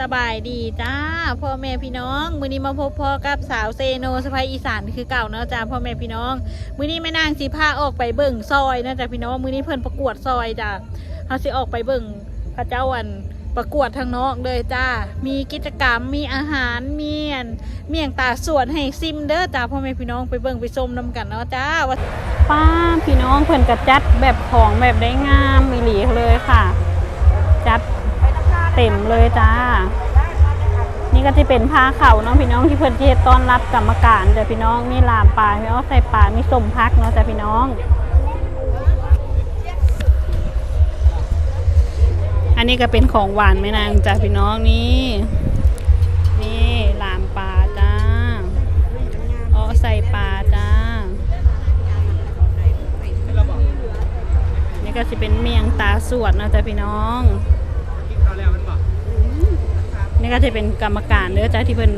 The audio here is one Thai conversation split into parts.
สบายดีจ้าพ่อแม่พี่น้องมื้อนี้มาพบพ่อกับสาวเซโนสะพายอีสานคือเก่าเนาะจ้าพ่อแม่พี่น้องมื้อนี้แม่นางสิพาออกไปเบิ่งซอยนะจ้าพี่น้องมื้อนี้เพิ่นประกวดซอยจ้าเฮาสิออกไปเบิ่งพระเจ้าอันประกวดทางนอกเลยจ้า มีกิจกรรม มีอาหาร เมีอันเมี่ยงตาสวนให้ซิมเด้อจ้าพ่อแม่พี่น้องไปเบิ่งไปชมนํกันเนาะจ้าว่าป้าพี่น้องเพิ่นก็จัดแบบของแบบได้งามมีหลีเลยค่ะ จัด เต็มเลยจ้า นี่ก็จะเป็นผ้าเข่าเนาะพี่น้องที่เพิ่นที่เฮ็ดต้อนรับกรรมการจ้ะพี่น้องมีลามปลาพี่น้องใส่ปลามีสมพักเนาะจ้ะพี่น้อง อันนี้ก็เป็นของหวานแม่นางจ้ะพี่น้องนี่นี่ลามปลาจ้าอ๋อใส่ปลาจ้านี่ก็จะเป็นเมียงตาสวดเนาะจ้ะพี่น้อง นี่ก็จะเป็นกรรมการเด้อจ้าที่เป็น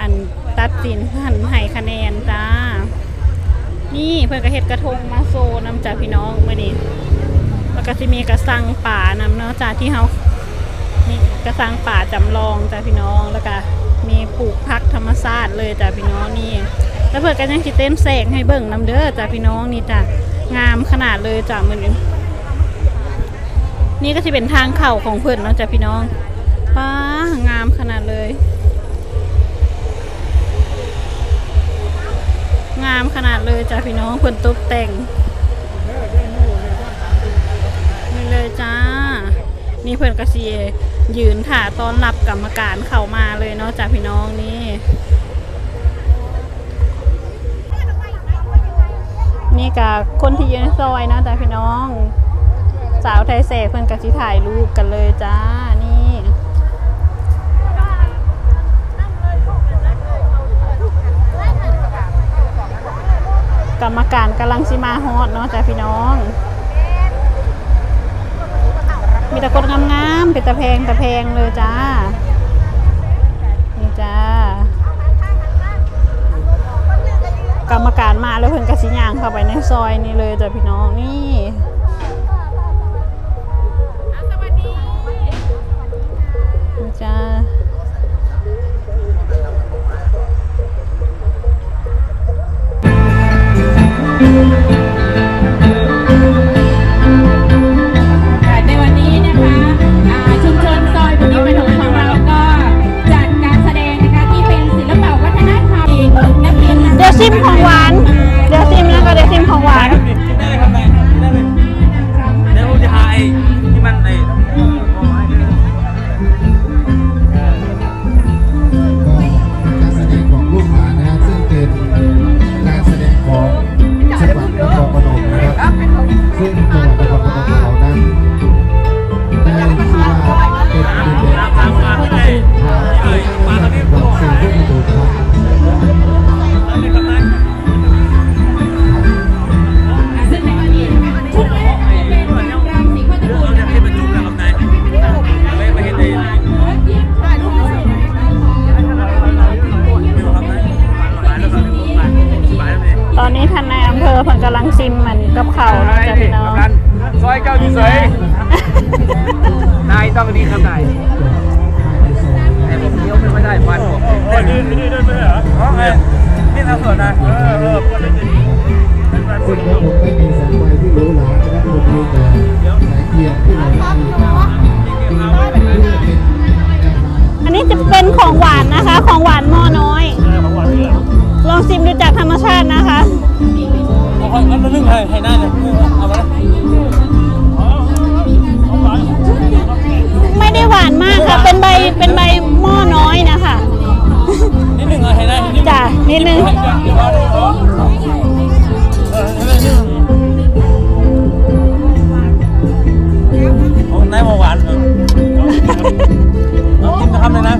อันตัดสินหันให้คะแนนจ้า นี่เพื่อนก็เฮ็ดกระทงมาโซนำจากพี่น้องเมื่อนี้แล้วก็จะมีกระสังป่านำเนาะจ้าที่เฮานี่กระสังป่าจำลองจ้าพี่น้องแล้วก็มีปลูกพักธรรมชาติเลยจ้าพี่น้องนี่แล้วเพื่อนก็ยังสิเต้นแสงให้เบิ่งนำเด้อจ้าพี่น้องนี่จ้างามขนาดเลยจ้ามื้อนี้นี่ก็จะเป็นทางเข้าของเพื่อนเนาะจ้าพี่น้องป้า งามขนาดเลย งามขนาดเลยจ้าพี่น้องเพิ่นตกแต่งนี่เลยจ้า นี่เพิ่นกระเสียยืนถ่าตอนรับกรรมการเข้ามาเลยเนาะจ้าพี่น้องนี่นี่กับคนที่ยืนในซอยนะจ้าพี่น้อง สาวไทยแสกเพิ่นกระสิถ่ายรูปกันเลยจ้า กรรมการกำลังสิมาฮอดเนาะจ้าพี่น้อง มีแต่คนงามๆเป็นตะแพงตะแพงเลยจ้า นี่จ้ากรรมการมาแล้วเพิ่นกระสิย่างเข้าไปในซอยนี่เลยจ้ะพี่น้องนี่ อนนี้ท่านนายอำเภอเพิ่นกำลังซิมมันกับเขาวเนาะจ้ะพี่น้อง ซอยเก้าอยู่เสยนายต้องดีครับนายแต่ผมเคี้ยวไม่ค่อยได้ฟันผมแต่ยืนนี่ด้วยไหมเหรออ๋อไอ้นี่ทางสวนนะเออเออพูดได้จริงซึ่งพระองค์ไม่มีแสงไฟที่หรูหรานะครับผมมีแต่แสงเทียนที่เราได้เพื่อเป็นแนวทาง อันนี้จะเป็นของหวานนะคะ ของหวานหม้อน้อยลองซิมดูจากธรรมชาตินะคะ เอาเอาเอานึ่งให้ให้หน้าเลยเอามาไม่ได้หวานมากค่ะ เป็นใบเป็นใบหม้อน้อยนะคะ นิดหนึ่งเอาให้หน้านิดหนึ่งจ้ะนิดนึงเดี๋ยวเอาเดี๋ยวเอาเออให้หน้านิดหนึ่งโอ้นายมาหวานเออเอา กินนะครับเลยนะ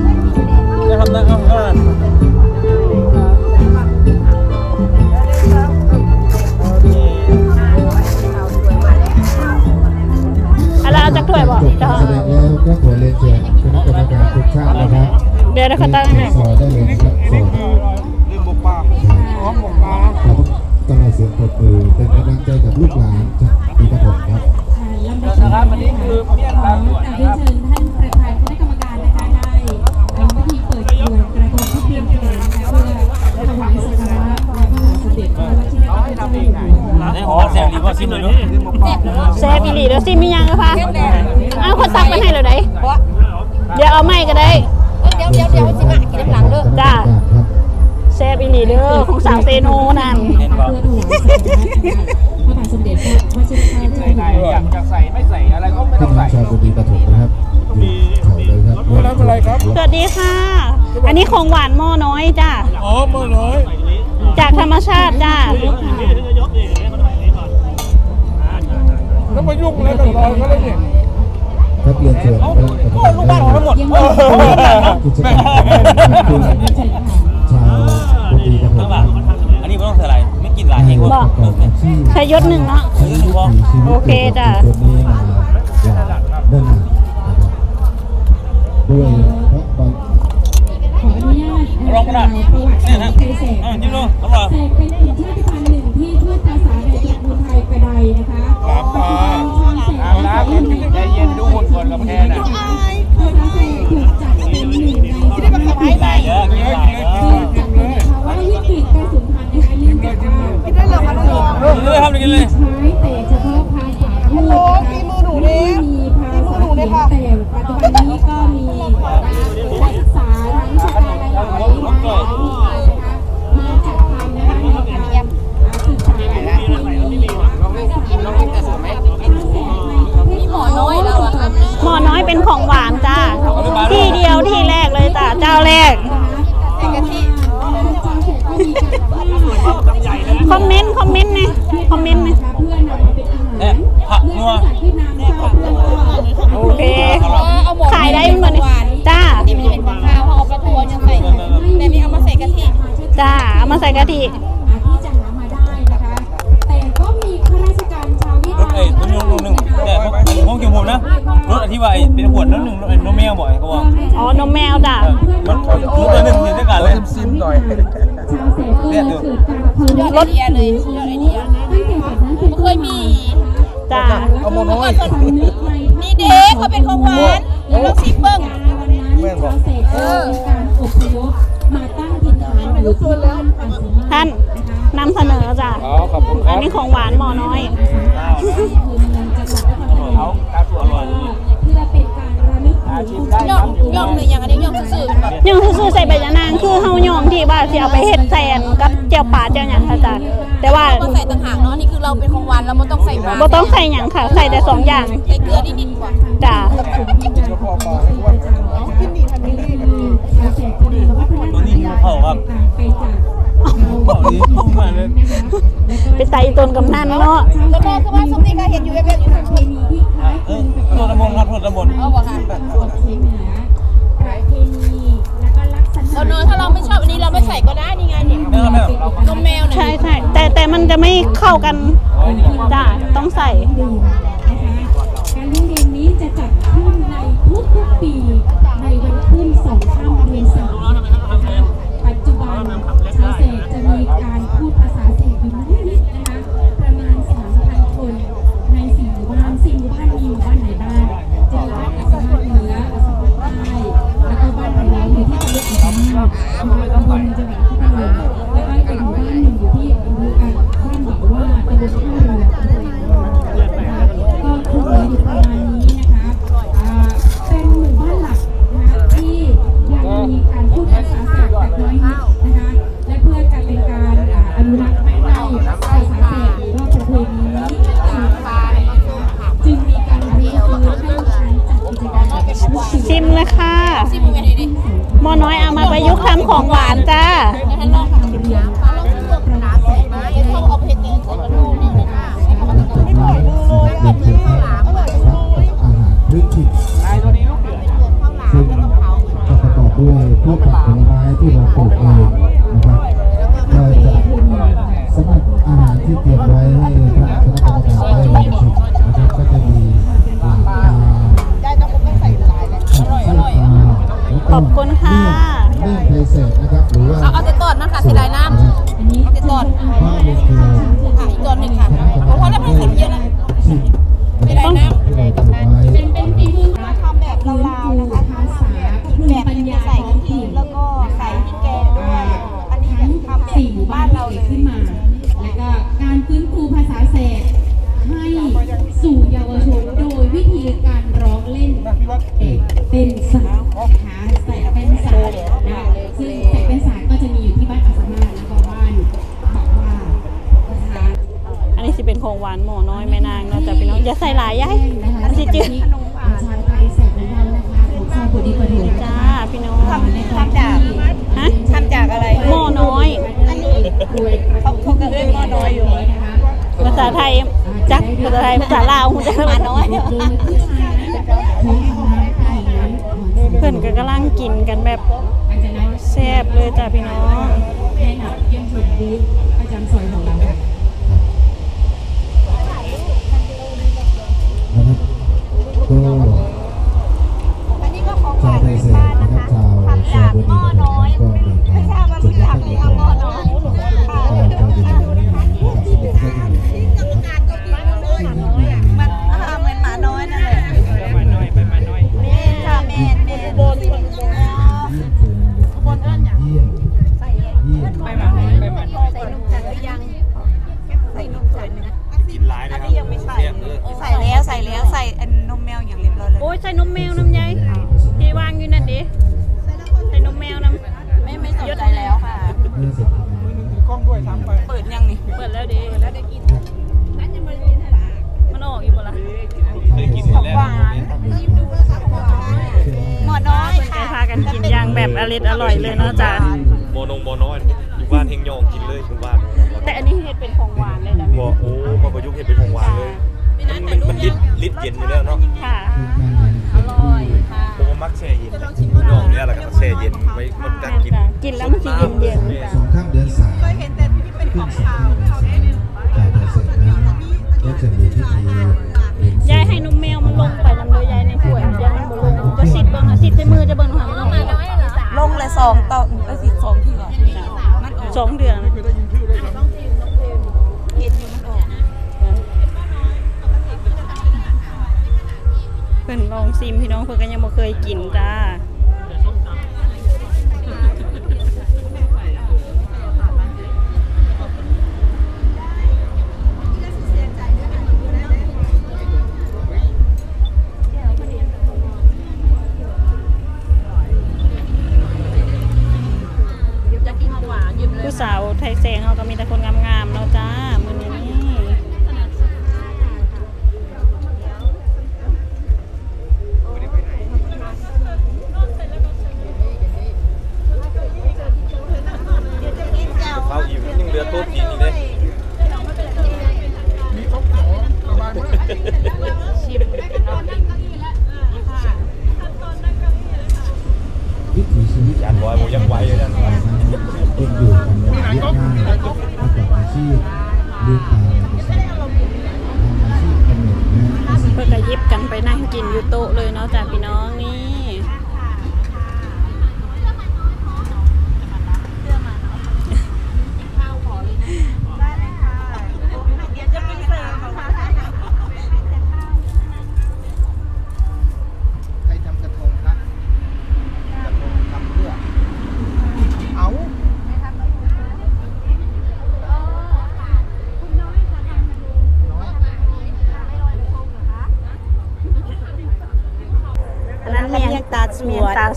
นะครับนะเอาเอาอะไรเอาจากถ้วยบอกจบการแสดงแล้วก็ขอเรียนเชิญคณะกรรมการทุกท่านนะครับเดี๋ยวเขาตั้งให้ซอยได้เลยนะครับซอยลืมหมกปลาอ๋อหมกปลาเราต้องการเสียงปรบมือเป็นกำลังใจกับลูกหลานจากปีปฐมครับนะครับอันนี้คือเมี่ยงตาสวนเรียนเชิญท่านประธานค ดี๋ยวซิมียังกะพะอ้าวคนตักมาให้เลยได้เดี๋ยวเอาไม่ก็ได้ เดี๋ยวเดี๋ยวเดี๋ยวสิมากินน้ำหลังเด้อจ้าแซบอีหลีเด้อของสาวเซโนนั่นเพื่อถวายพระบาทสมเด็จพระวชิรเกล้าเจ้าใส่อยู่ได้หัวอยากจะใส่ไม่ใส่อะไรก็ไม่ที่ต้องทางใส่ชาวบุรีปฐมนะครับอยู่แถวเลยครับอะไรครับ สวัสดีค่ะ อันนี้ของหวานหม้อน้อยจ้าอ๋อมือน้อย จากธรรมชาติจ้า แล้วมายุ่งอะไรกับลอยเขาเลยเนี่ยครับเรียนเชิญนะครับลูกบ้านทั้งหมดกิจกรรมของชาวบุรีปฐมอันนี้ไม่ต้องใส่อะไรไม่กินหลายเองบอกประกอบอาชีพใช้ยศหนึ่งเนาะใช้วิถีชีวิตโอเคจ้ะตัวนี้มาอย่างเนิ่นนานนะครับด้วยเพราะบางขออนุญาตลองกระดาษ อน้อยเป็นของหวานจ้าที่เดียวที่แรกเลยจ้าเจ้าแรกใส่กะทิจานเสร็จก็มีการคอมเมนต์คอมเมนต์นะคอมเมนต์นะเพื่อนำมาเป็นอาหารเนี่ยผักนัวเมื่อสัตว์ที่น้ำทราบเพื่อนก็โอเคเอาหมดขายได้เหมือนจ้านี่มันจะเป็นของข้าวเขาเอาปลาทัวยังใส่แต่นี่เอามาใส่กะทิจ้าเอามาใส่กะทิ เวียดรนาถไอ้ตัวนึงนึงแต่พวกเกี่ยวผมนะรถที่ว่าเป็นขวดนั้นหนึ่งน้องแมวบ่อยเขาบอกอ๋อนมแมวจ้ามันรถตัวหนึ่งเห็นด้วยกันเลย ซิมหน่อยชาวเสกก็เลยเกิดการเพิ่มยอดไอเดียเลยยอดไอเดียตั้งแต่แบบนั้นเป็นเคยมีจ้าเอาโมน้อยนี่เด็กเขาเป็นของหวานเดี๋ยวเราซิมเบิ้งวันนั้นชาวเสกก็มีการอพยพมาตั้งถิ่นฐานอยู่ที่บ้านปั นสุมาท่านนำเสนอจ้าอ๋อขอบคุณคอัรันบนี้ของหวานหม้อน้อยอำเภอเมืองจังหวัดนครพนมเอาตาสวยอร่อยเพื่อเป็นการระลึกถึงผู้ย่องย่องเลยอย่างอันนี้ย่องซื่อๆแบบย่องซื่อๆใส่ใบยะนางคือเฮาย่องที่ว่าสิเอาไปเฮ็ดแซนกับเจียวป่าเจียวหยังค่ะจ้าแต่ว่าเราใส่ต่างหากเนาะนี่คือเราเป็นของหวานเราไม่ต้องใส่หวานบ่ต้องใส่หยังค่ะ ใส่แต่สองอย่างใส่เกลือนิดๆกว่าจ้าตัวนี้มันเข้าครับ ไปจากบอกดีพุ่งมาเลยไปไต่ต้นกำนันเนาะแล้วก็คือว่าส้มนี่ก็เห็นอยู่แบบๆอยู่ประเพณีที่คล้ายคเอลึองกับรถตะบนครับรถตะบนเอาบ่ค่ะของเชียงเหนือประเพณีและก็ลักษณะเราเนอะถ้าเราไม่ชอบอันนี้เราไม่ใส่ก็ได้นี่ไงเนี่ยไม่เอาไม่เอานมแมวเนี่ยใช่ใช่แต่แต่มันจะไม่เข้ากันจ้าต้องใส่ดื่มนะคะการเลี้ยงเดือนนี้จะจัดขึ้นในทุกๆปีในวันขึ้นสองค่ำเพวกผักผลไม้ที่เราปลูกเองนะครับ ษตรให้สู่เยาวชนโดยวิธีการร้องเล่นเป็นสาวหาใส่เป็นสาวนะซึ่งแต่เป็นสาวก็จะมีอยู่ที่บ้านอาสามานะวก็บ้านบอกว่านะคะอันนี้สิเป็นของหวานหมอน้อยแม่นางเราจะเป็นน้องอย่าใส่หลายย่ายอันนี้จืดขนมหวานชาไแสบของเรานอดีปรดูจ้าพี่น้องทำทำจากฮะทำจากอะไรหมอน้อยอันนี้เขาเขาก็เรียหมอน้อยอยู่นะคะ ภาษาไทยจักภาษาไทยภาษาลาวฮู้จักหมาน้อยเพิ่นก็กำลังกินกันแบบหลังจากนั้นแซ่บเลยจ้ะพี่น้อง ร่อยอร่อยเลยเนาะจ้ะโมนงโมน้อยอยู่บ้านเฮงยองกินเลยอยู่บ้านแต่อันนี้เฮ็ดเป็นของหวานเลยจ้ะบอกโอ้มาประยุกต์ให้เป็นของหวานเลยมันมันมันลิดลิดเย็นอยู่แล้วเนาะค่ะอร่อยผมก็มักแช่เย็นยองเนี่ยแหละก็แช่เย็นไว้มันกัดกิน กินแล้วมันสิเย็นๆจ้ะสองข้ามเดือน ลงเลยสองต่อเออสิสองทีก่อนมันออกสองเดือนเห็นอยู่มันออกเพิ่นลองซิมพี่น้องเพิ่นก็ยังบ่เคยกินจ้า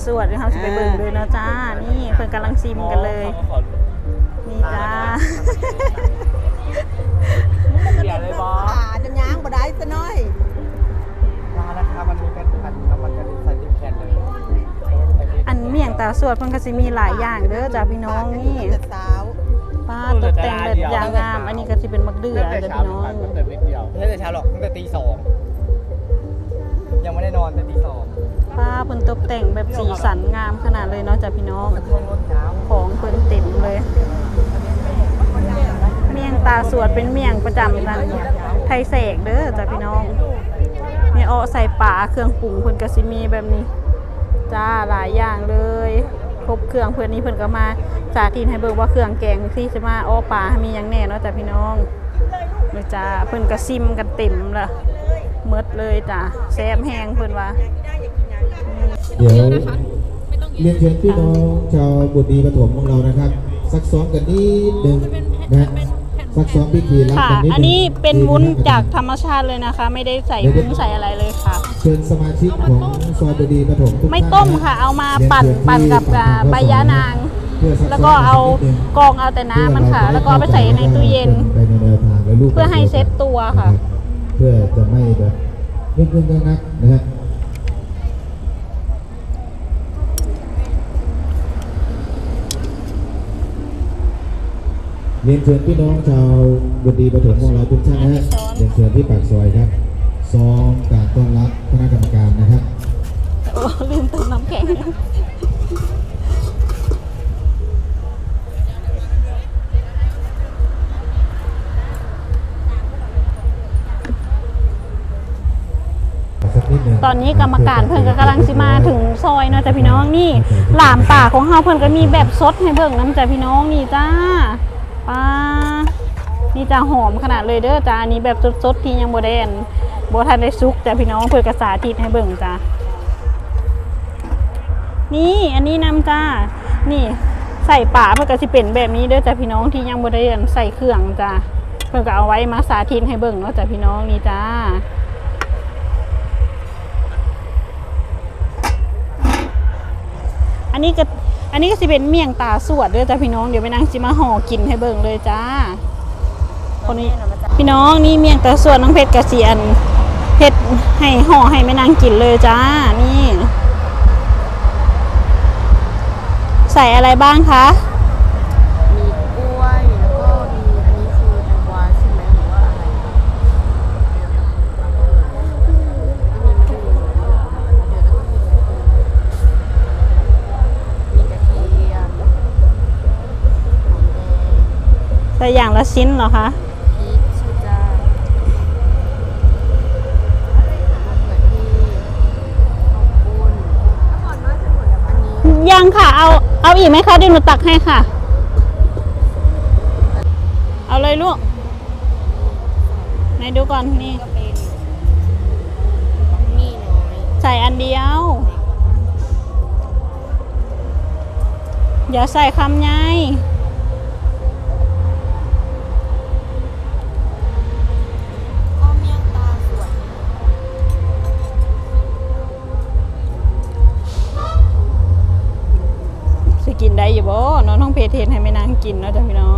สวดเมียงตาสวดเขาจะไปเบิ่งเลยเนาะจ้า นี่เพิ่นกำลังซิมกันเลย นี่จ้าเสียเลยบอขาจะย้างบ่ได้ซะหน้อยร้านะครับมันมีกันพันน้ำมันกันใส่ติมแคนเลยอันเมียงตาสวดเพิ่นก็สิมีหลายอย่างเด้อจ้าพี่น้องนี่สาวป้าตกแต่งแบบอย่างงาม อันนี้ก็สิเป็นมักเดือจ้าพี่น้องตั้งแต่นิดเดียวไม่ใช่แต่เช้าหรอกตั้งแต่ตีสอง ยังไม่ได้นอนแต่ตีสองป้าเพิ่นตกแต่งแบบสีสันงามขนาดเลยเนาะจ้าพี่น้อง ของเพิ่นเต็มเลย เมี่ยงตาสวดเป็นเมี่ยงประจำนั่นไทยแสกเด้อจ้ะพี่น้องนี่เอาใส่ปลาเครื่องปรุงเพิ่นก็สิมีแบบนี้ จ้าหลายอย่างเลยครบเครื่องเพิ่อนนี้เพิ่นก็มาสาธิตให้เบิ่งว่าเครื่องแกงที่สิมาอ้อปลามีหยังแน่เนาะจ้ะพี่น้องเลยจ้าเพิ่นก็ซิมกันเต็มละ หมดเลยจ้ะแซ่บแห้งเพิ่นว่าเดี๋ยวเรียนเชิญพี่น้องชาวบุตรีปฐมของเรานะครับ ซักซ้อมกันนิดหนึ่งนะซักซ้อมพิธีรับค่ะกันนิดหนึ่งอันนี้เป็นวุ้นทีะครับจากธรรมชาติเลยนะคะ ไม่ได้ใส่วุ้นใส่อะไรเลยค่ะ เชิชิญสมาชิกของซอยบดีปฐมทุกไม่ท่านต้มนค่ะ เอามาเรียปั่นเชิญปั่นที่กับอ่าฝั่งใบยะนางเพื่อซักแล้วก็เอาซ้มนิดนึงกรองเอาแต่น้ำมันค่ะ แล้วก็เอาไปใส่ในตู้เย็นไปในแนวทางและรูปแบบเพื่อให้เซ็ตตัวค่ะ เพื่อจะไม่แบบนึกๆนักๆนะฮะเรียนเชิญพี่น้องชาวบุรีปฐมของเราทุกท่านนะฮะเรียนเชิญที่ปากซอยครับซองการต้อนรับคณะกรรมการนะครับโอ้ลืมเติมน้ำแข็ง ตอนนี้กรรมการเพิ่นก็กำลังสิมาถึงซอยเนาะจ้ะพี่น้องนี่หลามป่าของเฮาเพิ่นก็มีแบบสดให้เบิ่งน้ำจ้ะพี่น้องนี่จ้าป้านี่จ้าหอมขนาดเลยเด้อจ้าอันนี้แบบสดๆที่ยังบ่ได้อันบ่ทันได้สุกจ้ะพี่น้องเพิ่นก็สาธิตให้เบิ่งจ้านี่อันนี้น้ำจ้านี่ใส่ป่าเพิ่นก็สิเป็นแบบนี้เด้อจ้ะพี่น้องที่ยังบ่ได้อันใส่เครื่องจ้าเพิ่นก็เอาไว้มาสาธิตให้เบิ่งเนาะจ้ะพี่น้องนี่จ้า อันนี้ก็อันนี้ก็สิเป็นเมี่ยงตาสวดด้อจ้าพี่น้องเดี๋ยวไปนั่งสิมาห่อกินให้เบิ่งเลยจ้า คนนี้พี่น้องนี่เมี่ยงตาสวดน้องเพชรกระเสียนเพชรให้ห่อให้แม่นางกินเลยจ้านี่ ใส่อะไรบ้างคะ งใส่อย่างละชิ้นเหรอคะพริกชูจ้ามะเขือเทศข้าวปุ้นก่อนน้อยจะหมดแล้วอันนี้ยังค่ะ เอาเอาอีกไหมคะเดี๋ยวหนูตักให้ค่ะ เอาเลยลูกไหนดูก่อนนี่ก็เป็นมีน้อยใส่อันเดียว อย่าใส่คำให อยู่บ่น้องท้องเพจเทนให้ไม่นางกินเนาะจ้ะพี่น้อง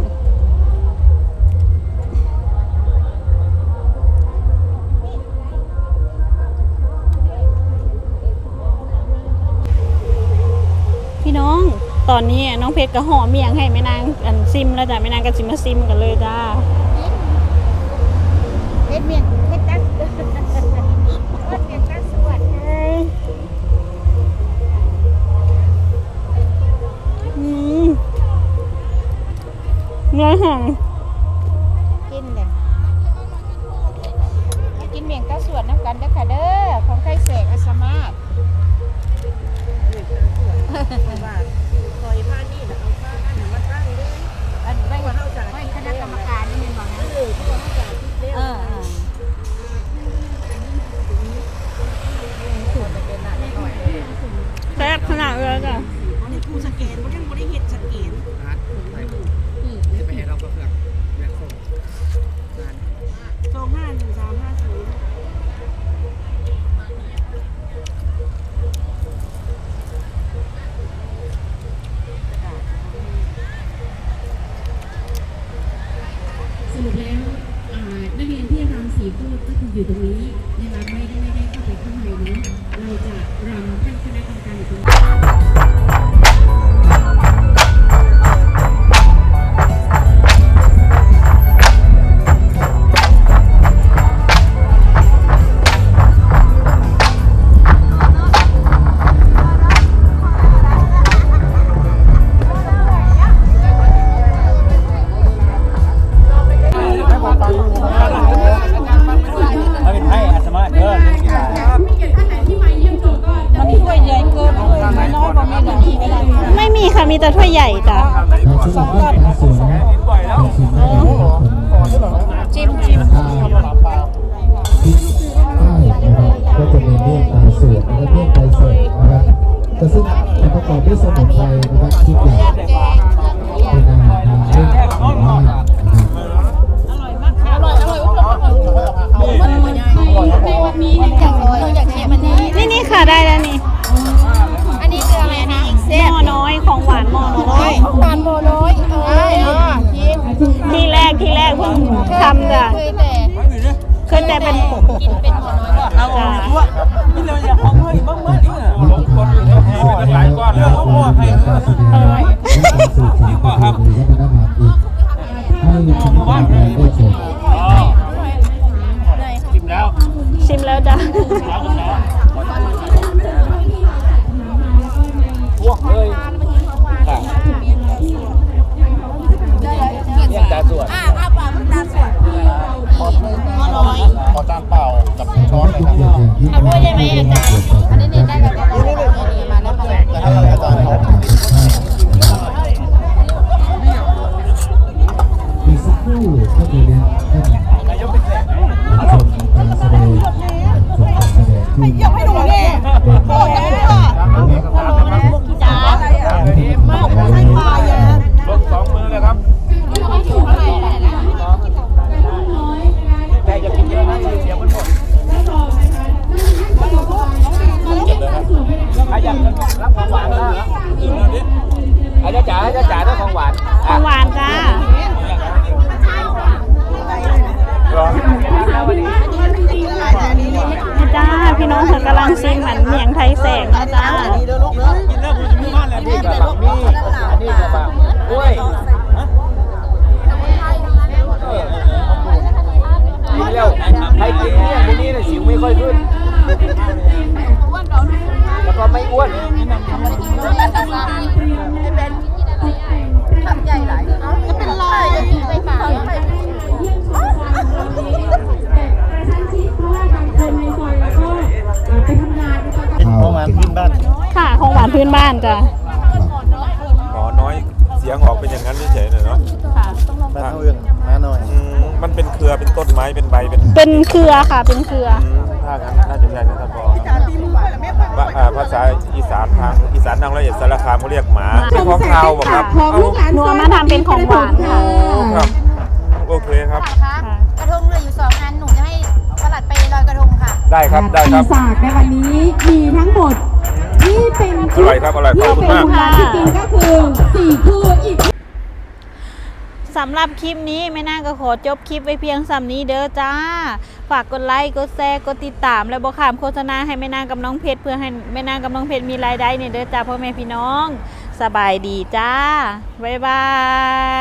พี่น้องตอนนี้น้องเพชรก็ห่อเมียงให้แม่นางอันซิมแล้วจ้ะแม่นางก็สิมมาซิมกันเลยจ้าเพชรเมียง เนื้อหอมกินเลยมากินเมียงตัสสวดน้ำกันเด้อค่ะเด้อของไทยเสกอัสมาศอันไม่ไม่คณะกรรมการนี่เป็นบอกนะเออแซ่บขนาดเลยจ้ะ ทำจ้ะเคยแต่เคยแต่เป็นกินเป็นโบน้อยก่อนเอาตัวนี่เราอยากของเฮ้ยบ้างมั้ยนี่ลงคนอยู่แล้วหลายก้อนแล้วโอ้ให้เออนี่ ช้อนเลยครับ เอาด้วยได้ไหมอาจารย์อันนี้เนี่ยได้กับอ องเธอกำลังซิมหันเมียงไทยแสงนะจ้ากินแล้วคุณจะมีบ้านแล้วนี่กับบะมี่อันนี้กับบะกล้วยกินแล้วใครกินเนี่ยทีนี้เนี่ยสิวไม่ค่อยขึ้น แล้วก็ไม่อ้วนทำใหญ่หลายจะเป็นลายจะกินไปปากกระชั้นชิดเพราะว่าบางคนในซอยแล้วก็ ไปทำงานนะคะข้าวเป็นค่ะของหวานพื้นบ้านจ้ะหมอน้อยเสียงออกเป็นอย่างนั้นเฉยๆหน่อยเนาะค่ะบ้านเอื้องมาหน่อยมันเป็นเครือเป็นต้นไม้เป็นใบเป็นเป็นเครือค่ะ เป็นเครือ อืมถ้างั้นน่าจะใช่นะท่านพอว่าอ่าภาษาอีสานทางอีสานทางละเอียดสารคามเขาเรียกหมาเป็นของคาวบอกครับของลูกหลานหนูเอามาทำเป็นของหวานค่ะครับ โอเคครับคะกระทงเหลืออยู่สองอันหนูจะให้สลั ดไปลอยกระทงค่ะ ได้ครับได้ครับ ปีศาจในวันนี้มีทั้งหมดที่เป็นอร่อยครับอร่อยขอบคุณมาก ที่เป็นที่จริงก็คือสี่คู่อีก สำหรับคลิปนี้แม่นางก็ขอจบคลิปไว้เพียงสำนี้เด้อจ้า ฝากกดไลค์ กดแชร์ กดติดตาม และบอกขามโฆษณาให้แม่นางกับน้องเพชรเพื่อให้แม่นางกับน้องเพชรมีรายได้เนี่ยเด้อจ้าพ่อแม่พี่น้อง สบายดีจ้า บ๊ายบาย